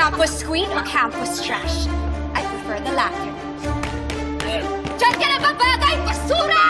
campus queen o campus trash? I prefer the latter. Diyan ka na babagay, basura!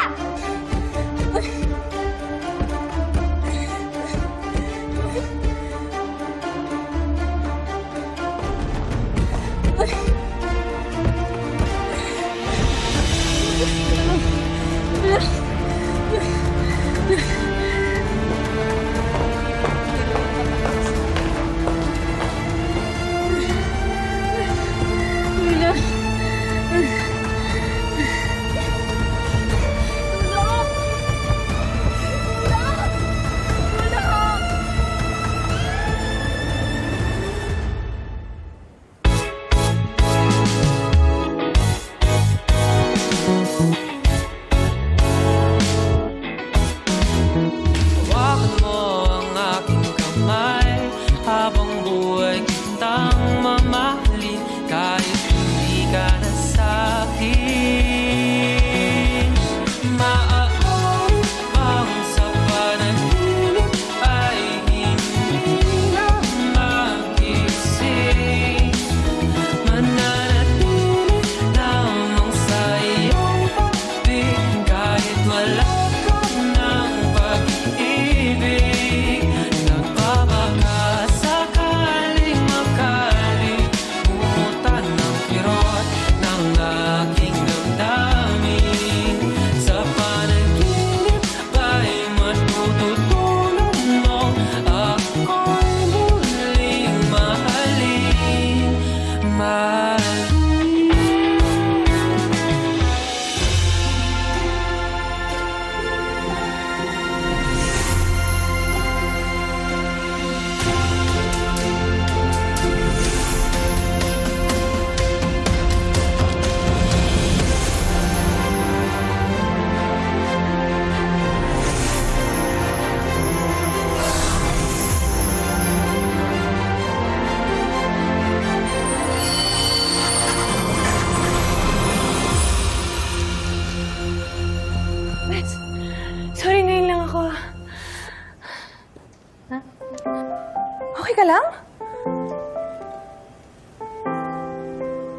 Okay ka lang?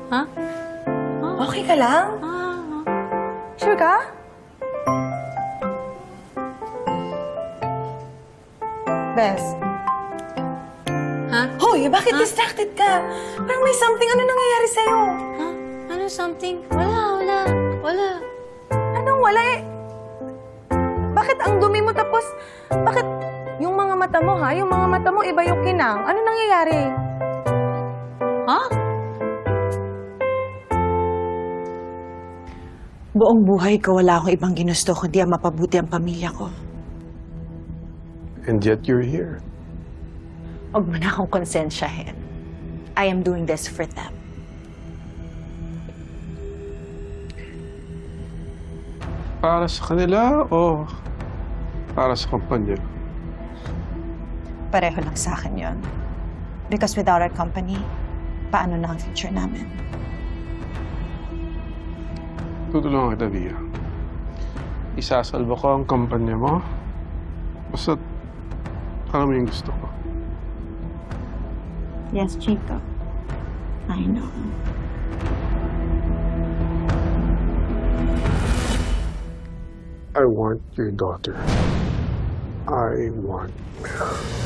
Ha? Okay ka lang? Ah, Sure ka? Bes. Ha? Hoy, bakit distracted ka? Parang may something. Ano nangyayari sa'yo? Ha? Ano something? Wala, wala. Wala. Anong wala eh? Bakit ang dumi mo tapos, bakit mata mo ha? Yung mga mata mo iba yung kinang. Ano nangyayari? Ha? Buong buhay ko wala akong ibang ginusto kundi ang mapabuti ang pamilya ko. And yet you're here. Huwag mo na akong konsensyahin. I am doing this for them. Para sa kanila o para sa kumpanya? Pareho lang sa akin yon. Because without our company, paano na ang future namin? Tutulungan kita, Bia. Isasalba ko ang kumpanya mo. Basta, alam mo yung gusto ko. Yes, Chico. I know. I want your daughter. I want her.